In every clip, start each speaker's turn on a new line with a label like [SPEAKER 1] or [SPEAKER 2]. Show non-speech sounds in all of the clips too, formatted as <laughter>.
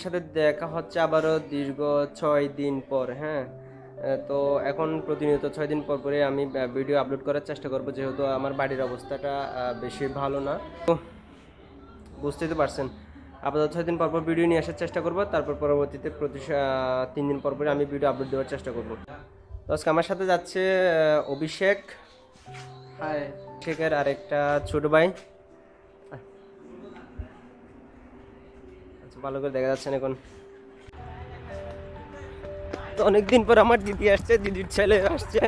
[SPEAKER 1] আপনাদের সাথে দেখা হচ্ছে আবারও দীর্ঘ ছয় দিন পর হ্যাঁ? তো এখন প্রতিনিয়ত ছয় দিন পর পরে আমি ভিডিও আপলোড করার চেষ্টা করব যেহেতু আমার বাড়ির অবস্থাটা বেশি ভালো না। তো বুঝতেই তো পারছেন। আপাতত ছয় দিন পর পর ভিডিও নিয়ে আসার চেষ্টা করব তারপর পরবর্তীতে প্রতি তিন দিন পর পরে আমি ভিডিও আপলোড দেওয়ার চেষ্টা করব। তো আজকে আমার সাথে যাচ্ছে অভিষেক। হাই অভিষেকের আরেকটা ছোট ভাই। ভালো করে দেখা যাচ্ছে না এখন। তো অনেকদিন পর আমার দিদি আসছে দিদির ছেলে আসছে।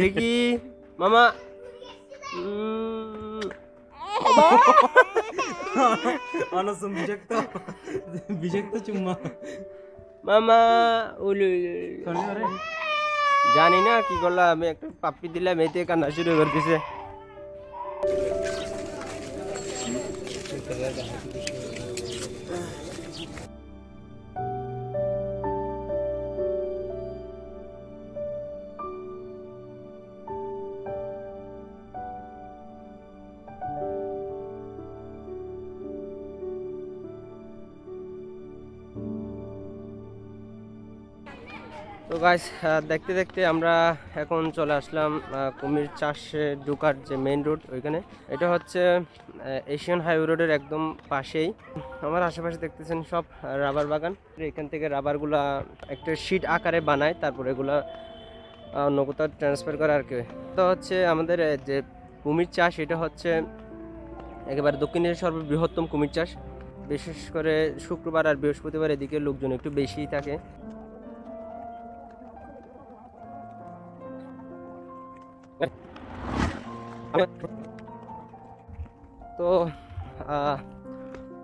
[SPEAKER 1] দেখি। মামা।
[SPEAKER 2] অনসম বিষাক্ত বিষাক্ত চুম্মা।
[SPEAKER 1] মামা উলু। জানি না কি করলাম আমি একটা পাপ্পি দিলাম এতে কান্না শুরু করে দিছে। 本来讲的就是。গাইস দেখতে দেখতে আমরা এখন চলে আসলাম কুমির চাষে ঢোকার যে মেইন রোড ওইখানে। এটা হচ্ছে এশিয়ান হাইওয়ে রোডের একদম পাশেই। আমার আশেপাশে দেখতেছেন সব রাবার বাগান। এখান থেকে রাবারগুলা একটা শিট আকারে বানায়, তারপর এগুলা অন্য কোথাও ট্রান্সফার করে আর কি। তো হচ্ছে আমাদের যে কুমির চাষ, এটা হচ্ছে একেবারে দক্ষিণের সর্ববৃহত্তম কুমির চাষ। বিশেষ করে শুক্রবার আর বৃহস্পতিবার এদিকে লোকজন একটু বেশিই থাকে। তো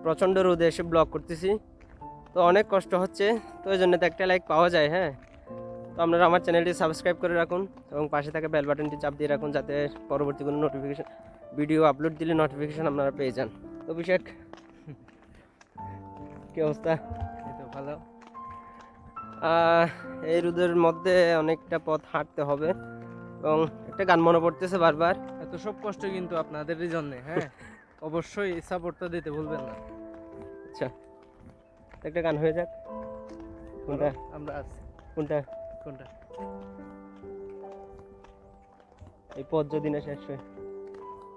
[SPEAKER 1] প্রচণ্ড রোদে এসে ব্লগ করতেছি। তো অনেক কষ্ট হচ্ছে তো ওই জন্য তো একটা লাইক পাওয়া যায় হ্যাঁ? তো আপনারা আমার চ্যানেলটি সাবস্ক্রাইব করে রাখুন এবং পাশে থাকা বেল বাটনটি চাপ দিয়ে রাখুন যাতে পরবর্তী কোনো নোটিফিকেশান ভিডিও আপলোড দিলে নোটিফিকেশন আপনারা পেয়ে যান। তো অভিষেক কি অবস্থা?
[SPEAKER 2] তো ভালো।
[SPEAKER 1] এই রোদের মধ্যে অনেকটা পথ হাঁটতে হবে এবং একটা গান মনে পড়তেছে বারবার।
[SPEAKER 2] এত সব কষ্ট কিন্তু আপনাদেরই জন্য হ্যাঁ? অবশ্যই সাপোর্টটা দিতে ভুলবেন না।
[SPEAKER 1] আচ্ছা একটা গান হয়ে যাক। কোনটা?
[SPEAKER 2] আমরা আছি।
[SPEAKER 1] কোনটা?
[SPEAKER 2] কোনটা?
[SPEAKER 1] এই পথ যদি না শেষ হয়।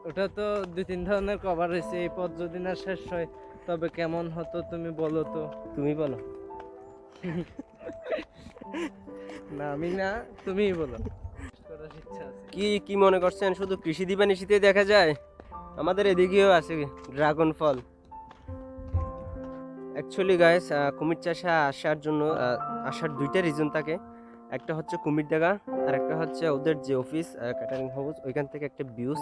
[SPEAKER 2] ওটা তো দুই তিন ধরনের কভার হয়েছে এই পথ যদি না শেষ হয় তবে কেমন হতো তুমি বলো তো?
[SPEAKER 1] তুমি বলো।
[SPEAKER 2] না আমি না তুমিই বলো।
[SPEAKER 1] কি কি মনে করছেন? শুধু কৃষি দিবানিশিতে দেখা যায়? আমাদের এদিকেও আছে ড্রাগন ফল। অ্যাকচুয়ালি গাইস কুমির চাষে আসার জন্য আসার দুইটা রিজন থাকে। একটা হচ্ছে কুমির দেখা আর একটা হচ্ছে ওদের যে অফিস ক্যাটারিং হাউস ওইখান থেকে একটা ভিউস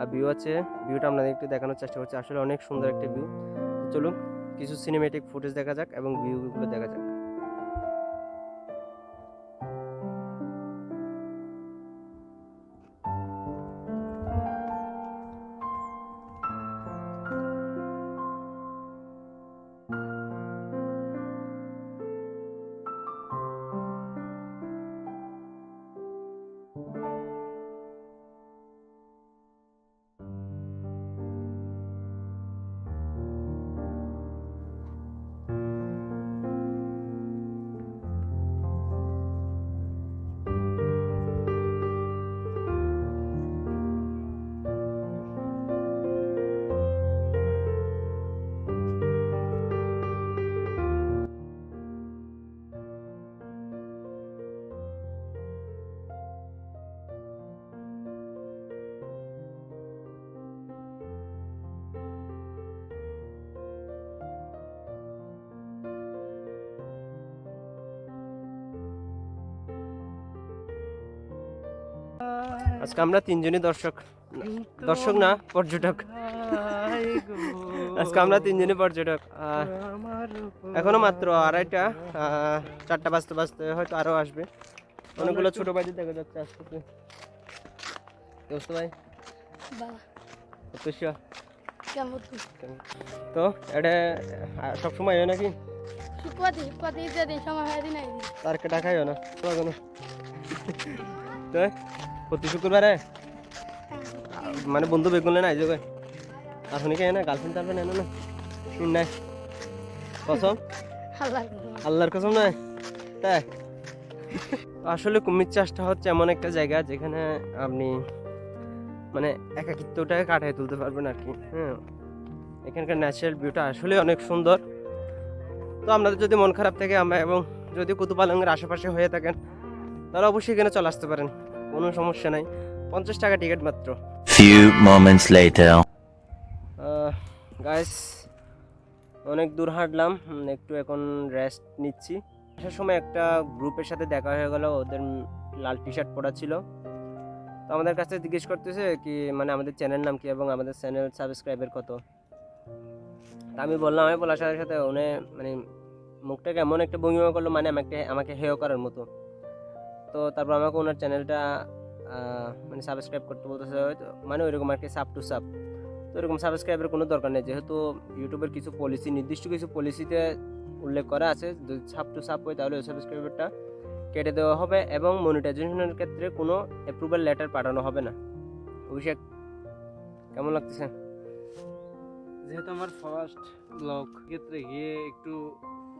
[SPEAKER 1] আর ভিউ আছে। ভিউটা আপনাদের একটু দেখানোর চেষ্টা করছি। আসলে অনেক সুন্দর একটা ভিউ চলুন, কিছু সিনেমেটিক ফুটেজ দেখা যাক এবং ভিউগুলো দেখা যাক। আজকে আমরা তিনজনই দর্শক দর্শক না পর্যটক। আজকে আমরা তিনজনই পর্যটক এখনও মাত্র আড়াইটা চারটা বাজতে বাজতে হয়তো আরও আসবে। অনেকগুলো ছোট বাজি দেখা যাচ্ছে আস্তে আস্তে কি অবস্থা ভাই? তো? এটা সবসময় হয় নাকি?
[SPEAKER 3] ইত্যাদি সময় হয়
[SPEAKER 1] তার না তো প্রতি শুক্রবারে? মানে বন্ধু বেগুন না এই যে আপনি কে না গার্লফ্রেন্ড টার্লফ্রেন্ড এনো না? হুম, নাই কসম?
[SPEAKER 3] আল্লাহ
[SPEAKER 1] আল্লাহর কসম নয় তাই? আসলে কুমির চাষটা হচ্ছে এমন একটা জায়গা যেখানে আপনি মানে একাকিত্বটাকে কাটায় তুলতে পারবেন আর কি হ্যাঁ। এখানকার ন্যাচারাল ভিউটা আসলে অনেক সুন্দর। তো আপনাদের যদি মন খারাপ থাকে আমরা এবং যদি কুতুপালঙ্গের আশেপাশে হয়ে থাকেন তাহলে অবশ্যই এখানে চলে আসতে পারেন। কোনো সমস্যা নাই। পঞ্চাশ টাকা টিকিট মাত্র।
[SPEAKER 4] Few moments later.
[SPEAKER 1] গাইস অনেক দূর হাঁটলাম একটু এখন রেস্ট নিচ্ছি। আসার সময় একটা গ্রুপের সাথে দেখা হয়ে গেল ওদের লাল টি শার্ট পরা ছিল। তো আমাদের কাছে জিজ্ঞেস করতেছে কি মানে আমাদের চ্যানেল নাম কি এবং আমাদের চ্যানেল সাবস্ক্রাইবার কত? তা আমি বললাম আমি বলার সাথে সাথে উনি মানে মুখটাকে এমন একটা ভঙ্গিমা করল মানে আমাকে আমাকে হেয় করার মতো। তো তারপর আমাকে ওনার চ্যানেলটা মানে সাবস্ক্রাইব করতে বলতেছে মানে ওইরকম আর কি সাপ টু সাপ তো এরকম সাবস্ক্রাইবের কোনো দরকার নেই, যেহেতু ইউটিউবের কিছু পলিসি নির্দিষ্ট কিছু পলিসিতে উল্লেখ করা আছে, যদি সাপ টু সাপ হয়, তাহলে ওই সাবস্ক্রাইবারটা কেটে দেওয়া হবে এবং মনিটাইজেশনের ক্ষেত্রে কোনো অ্যাপ্রুভাল লেটার পাঠানো হবে না। অভিষেক, কেমন লাগতেছে?
[SPEAKER 2] যেহেতু আমার ফার্স্ট ব্লগ ক্ষেত্রে গিয়ে একটু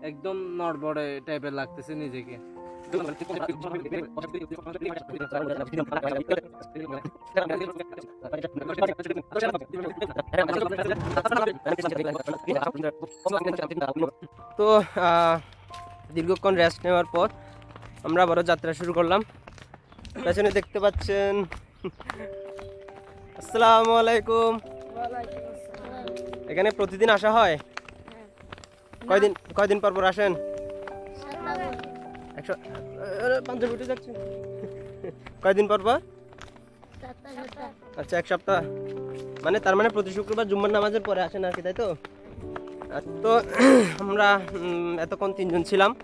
[SPEAKER 2] একদম নড়বড়ে টাইপের লাগতেছে নিজেকে।
[SPEAKER 1] তো দীর্ঘক্ষণ রেস্ট নেওয়ার পর আমরা আবারও যাত্রা শুরু করলাম। পেছনে দেখতে পাচ্ছেন আসসালামু আলাইকুম। এখানে প্রতিদিন আসা হয়। কয়দিন কয়দিন পর পর আসেন? যাচ্ছে। কয়দিন পর পর? আচ্ছা এক সপ্তাহ। মানে তার মানে প্রতি শুক্রবার জুম্মার নামাজের পরে আসেন আর কি তাই তো? আচ্ছা, তো <clears throat> আমরা এতক্ষণ তিনজন ছিলাম।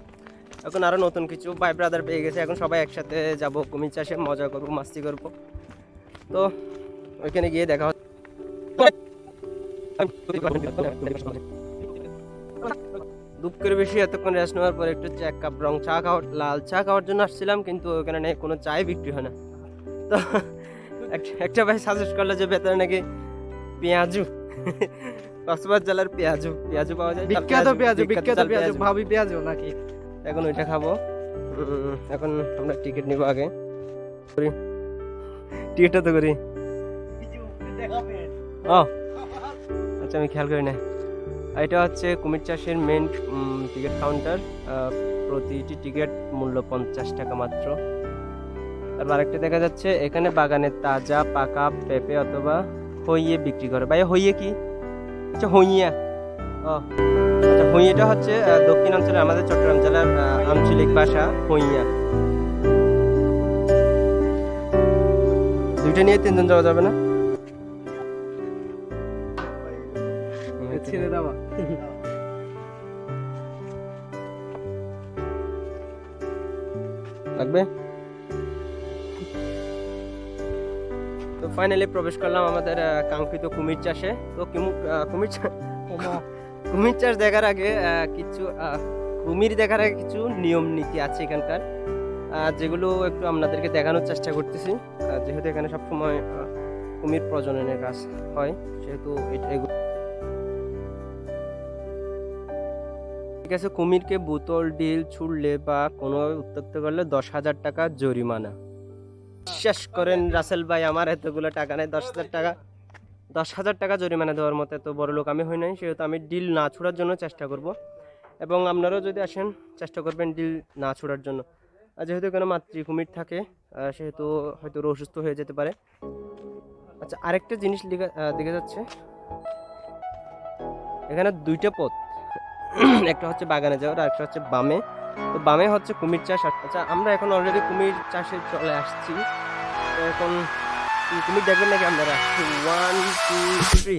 [SPEAKER 1] এখন আরও নতুন কিছু ভাই ব্রাদার পেয়ে গেছে। এখন সবাই একসাথে যাব কুমির চাষে মজা করব মাস্তি করব। তো ওইখানে গিয়ে দেখা হচ্ছে। দুপ করে বেশি এতক্ষণ রেস্ট নেওয়ার পর একটু চা কাপ রং চা খাওয়ার লাল চা খাওয়ার জন্য আসছিলাম কিন্তু ওখানে নাকি কোনো চাই বিক্রি হয় না। তো একটা ভাই সাজেস্ট করল যে ভেতরে নাকি পেঁয়াজু কক্সবাজার জেলার পেঁয়াজু পেঁয়াজু পাওয়া যায়
[SPEAKER 2] বিখ্যাত পেঁয়াজু বিখ্যাত পেঁয়াজু ভাবি পেঁয়াজু নাকি?
[SPEAKER 1] এখন ওইটা খাব। এখন আমরা টিকিট নিব আগে। করি। টিকিটটা তো করি। ও। আচ্ছা আমি খেয়াল করি না এটা হচ্ছে কুমির চাষের মেন টিকিট কাউন্টার প্রতিটি টিকিট মূল্য পঞ্চাশ টাকা মাত্র। তারপর আরেকটা দেখা যাচ্ছে, এখানে বাগানে তাজা, পাকা, পেঁপে অথবা হইয়ে বিক্রি করে। ভাই হইয়ে কি? আচ্ছা হইয়া। ও। আচ্ছা হইয়াটা হচ্ছে দক্ষিণ অঞ্চলে আমাদের চট্টগ্রাম জেলার আঞ্চলিক ভাষা, হইয়া। দুইটা নিয়ে তিনজন যাওয়া যাবে না?
[SPEAKER 2] ছেড়ে দেওয়া
[SPEAKER 1] লাগবে? তো ফাইনালি প্রবেশ করলাম আমাদের কাঙ্ক্ষিত কুমির চাষে। তো কুমির কুমির চাষ দেখার আগে কিছু কুমির দেখার আগে কিছু নিয়ম নীতি আছে এখানকার। যেগুলো একটু আপনাদেরকে দেখানোর চেষ্টা করতেছি। যেহেতু এখানে সবসময় কুমির প্রজননের কাজ হয় সেহেতু এট- এগুলো ঠিক আছে কুমিরকে বোতল, ডিল, ছুড়লে বা কোনোভাবে উত্তক্ত করলে দশ হাজার টাকা জরিমানা। বিশ্বাস করেন রাসেল ভাই, আমার এতগুলো টাকা নেই, দশ হাজার টাকা দশ হাজার টাকা জরিমানা দেওয়ার মতো এত বড় লোক আমি হই নাই, সেহেতু আমি ডিল না ছোড়ার জন্য চেষ্টা করব। এবং আপনারাও যদি আসেন, চেষ্টা করবেন ডিল না ছোড়ার জন্য। আর যেহেতু এখানে মাতৃ কুমির থাকে সেহেতু হয়তো অসুস্থ হয়ে যেতে পারে। আচ্ছা আরেকটা জিনিস দেখা যাচ্ছে। এখানে দুইটা পথ। <clears throat> একটা হচ্ছে বাগানে যাওয়ার আর একটা হচ্ছে বামে। তো বামে হচ্ছে কুমির চাষ আচ্ছা আমরা এখন অলরেডি কুমির চাষে চলে আসছি। তো এখন কুমির দেখবেন নাকি? আপনারা ওয়ান টু থ্রি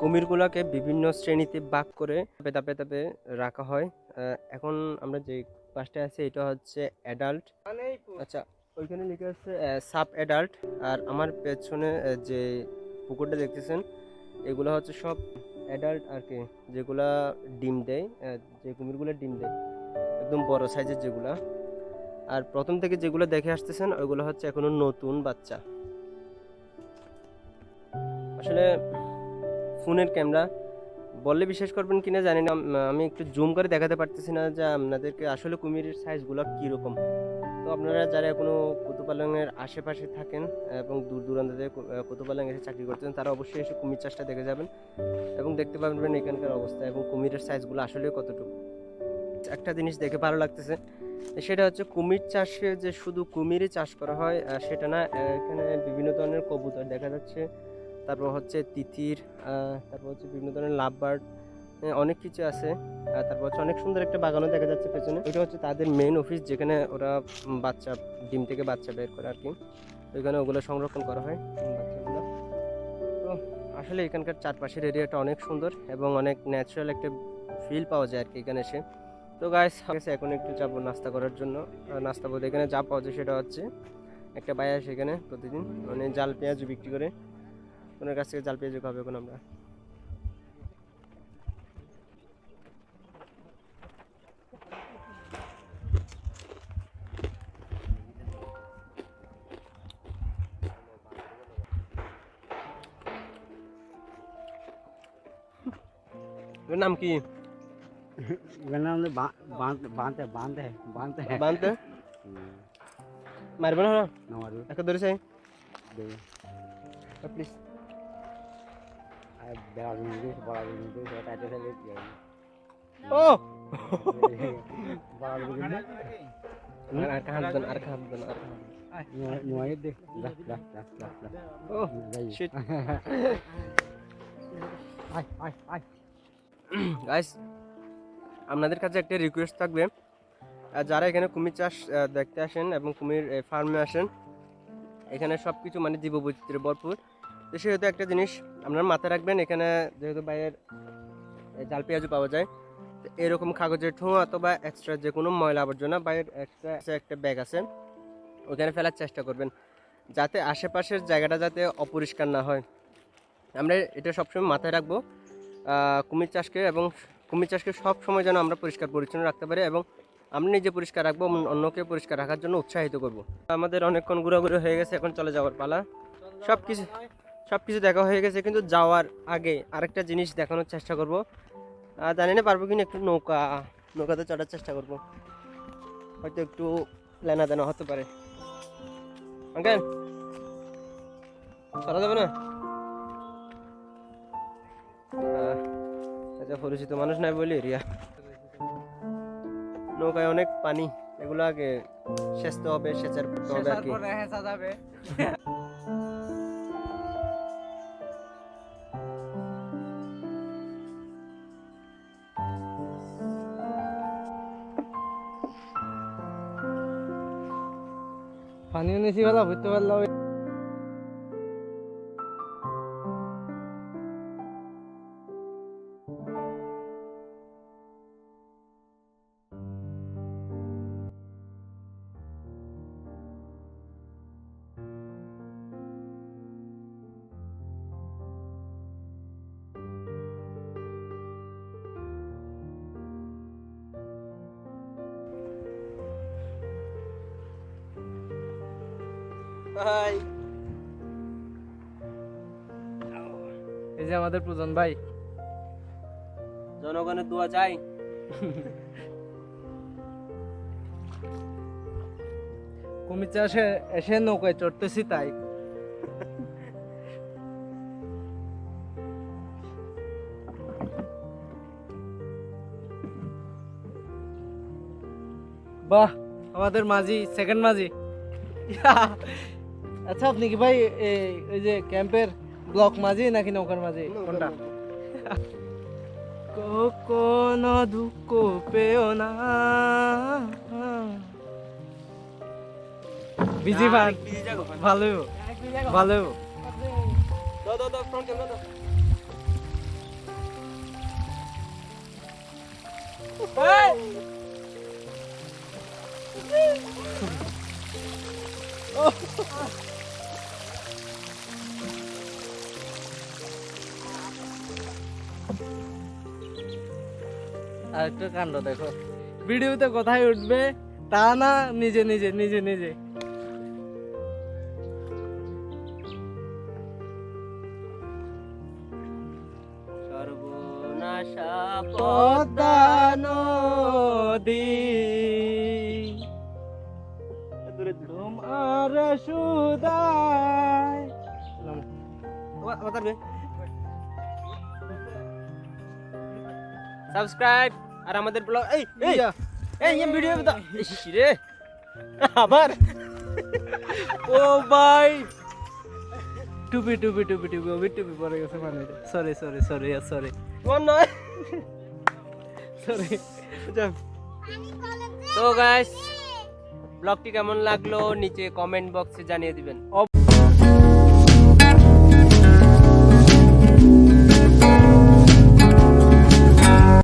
[SPEAKER 1] কুমিরগুলোকে বিভিন্ন শ্রেণীতে ভাগ করে পেতা পেতাপে রাখা হয়। এখন আমরা যে পাশটা আছে, এটা হচ্ছে অ্যাডাল্ট আচ্ছা ওইখানে লেখা আছে সাব অ্যাডাল্ট আর আমার পেছনে যে পুকুরটা দেখতেছেন, এগুলো হচ্ছে সব অ্যাডাল্ট আর কি, যেগুলা ডিম দেয় যে কুমিরগুলো ডিম দেয়, একদম বড় সাইজের যেগুলা। আর প্রথম থেকে যেগুলো দেখে আসতেছেন, ওইগুলো হচ্ছে এখনও নতুন বাচ্চা। আসলে ফোনের ক্যামেরা। বললে বিশ্বাস করবেন কিনা জানি না আমি একটু জুম করে দেখাতে পারতেছি না যে আপনাদেরকে আসলে কুমিরের সাইজগুলো কীরকম। তো আপনারা যারা এখনও কুতুপালংয়ের আশেপাশে থাকেন এবং দূর দূরান্তে কুতুপালং এসে চাকরি করতেন তারা অবশ্যই এসে কুমির চাষটা দেখে যাবেন এবং দেখতে পাবেন এখানকার অবস্থা এবং কুমিরের সাইজগুলো আসলে কতটুকু। একটা জিনিস দেখে ভালো লাগতেছে, সেটা হচ্ছে কুমির চাষে যে শুধু কুমিরই চাষ করা হয় সেটা না এখানে বিভিন্ন ধরনের কবুতর দেখা যাচ্ছে। তারপর হচ্ছে তিতির তারপর হচ্ছে বিভিন্ন ধরনের লাভ বার্ড অনেক কিছু আছে। তারপর হচ্ছে অনেক সুন্দর একটা বাগানও দেখা যাচ্ছে পেছনে। এটা হচ্ছে তাদের মেন অফিস যেখানে ওরা বাচ্চা, ডিম থেকে বাচ্চা বের করে আর কি ওইখানে ওগুলো সংরক্ষণ করা হয় বাচ্চাগুলো। তো আসলে এখানকার চারপাশের এরিয়াটা অনেক সুন্দর এবং অনেক ন্যাচারাল একটা ফিল পাওয়া যায় আর কি এখানে এসে। তো গাইস এখন একটু যাব নাস্তা করার জন্য। নাস্তা বলতে এখানে যা পাওয়া যায় সেটা হচ্ছে, একটা বাইরে সেখানে প্রতিদিন মানে জাল পেঁয়াজ বিক্রি করে। ওনার কাছ থেকে জাল পেঁয়াজ খাব এখন আমরা। এর নাম কি?
[SPEAKER 2] নাম বাঁধ বাঁধতে বাঁধতে বাঁধতে
[SPEAKER 1] বানতে? মারবে না?
[SPEAKER 2] আমার
[SPEAKER 1] একটা ধরে চাই প্লিজ আপনাদের কাছে একটা রিকোয়েস্ট থাকবে। যারা এখানে কুমির চাষ দেখতে আসেন এবং কুমির ফার্মে আসেন, এখানে সব কিছু মানে জীববৈচিত্র্যে ভরপুর। তো সেহেতু একটা জিনিস আপনার মাথায় রাখবেন, এখানে যেহেতু বাইরের জাল পেঁয়াজও পাওয়া যায় এরকম কাগজের ঠোঁ অথবা এক্সট্রা যে কোনো ময়লা আবর্জনা বাইরের এক্সট্রা একটা ব্যাগ আছে ওখানে ফেলার চেষ্টা করবেন যাতে আশেপাশের জায়গাটা যাতে অপরিষ্কার না হয়। আমরা এটা সবসময় মাথায় রাখব কুমির চাষকে এবং কুমির চাষকে সব সময় যেন আমরা পরিষ্কার পরিচ্ছন্ন রাখতে পারি এবং আমরা নিজে পরিষ্কার রাখব অন্যকে পরিষ্কার রাখার জন্য উৎসাহিত করব। আমাদের অনেকক্ষণ ঘোরাঘুরি হয়ে গেছে, এখন চলে যাওয়ার পালা। সব কিছু সব কিছু দেখা হয়ে গেছে কিন্তু যাওয়ার আগে আরেকটা জিনিস দেখানোর চেষ্টা করব। জানি না পারব কিনা একটু নৌকা নৌকাতে চড়ার চেষ্টা করব। হয়তো একটু লেনা দেনা হতে পারে। আঙ্কেল চলা যাবে না? আচ্ছা পরিচিত মানুষ নাই বলি রিয়া। নৌকায় অনেক পানি এগুলো আগে সেচতে হবে সেচার করতে হবে আর কি।
[SPEAKER 2] পানিও নিছি গেল বুঝতে পারলাম।
[SPEAKER 1] হাই
[SPEAKER 2] এই যে আমাদের প্রজন ভাই।
[SPEAKER 1] জনগণের দোয়া চাই।
[SPEAKER 2] কুমির চাষে এসে নৌকায় চড়তেছি তাই। বাহ আমাদের মাঝি সেকেন্ড মাঝি। <laughs> আচ্ছা আপনি কি ভাই এই যে ক্যাম্পের ব্লক মাঝে নাকি নৌকার মাঝে? কোনটা? <laughs> কোন দুঃখ পেও না। বিজি ভাই ভালো। ভালো।
[SPEAKER 1] Oh! <laughs>
[SPEAKER 2] আর একটা কাণ্ড দেখো। ভিডিওতে কোথায় উঠবে তা না নিজে নিজে নিজে নিজে।
[SPEAKER 1] সাবস্ক্রাইব আর আমাদের ব্লগ এই এই এই ভিডিও রে। আবার?
[SPEAKER 2] ও ভাই। টুপি টুপি টুপি টুপি ওবি টুপি পরে গেছে মানে। সরি সরি সরি সরি
[SPEAKER 1] তোমার নয়?
[SPEAKER 2] সরি
[SPEAKER 1] তো গাইস ব্লগটি কেমন লাগল? নিচে কমেন্ট বক্সে জানিয়ে দিবেন।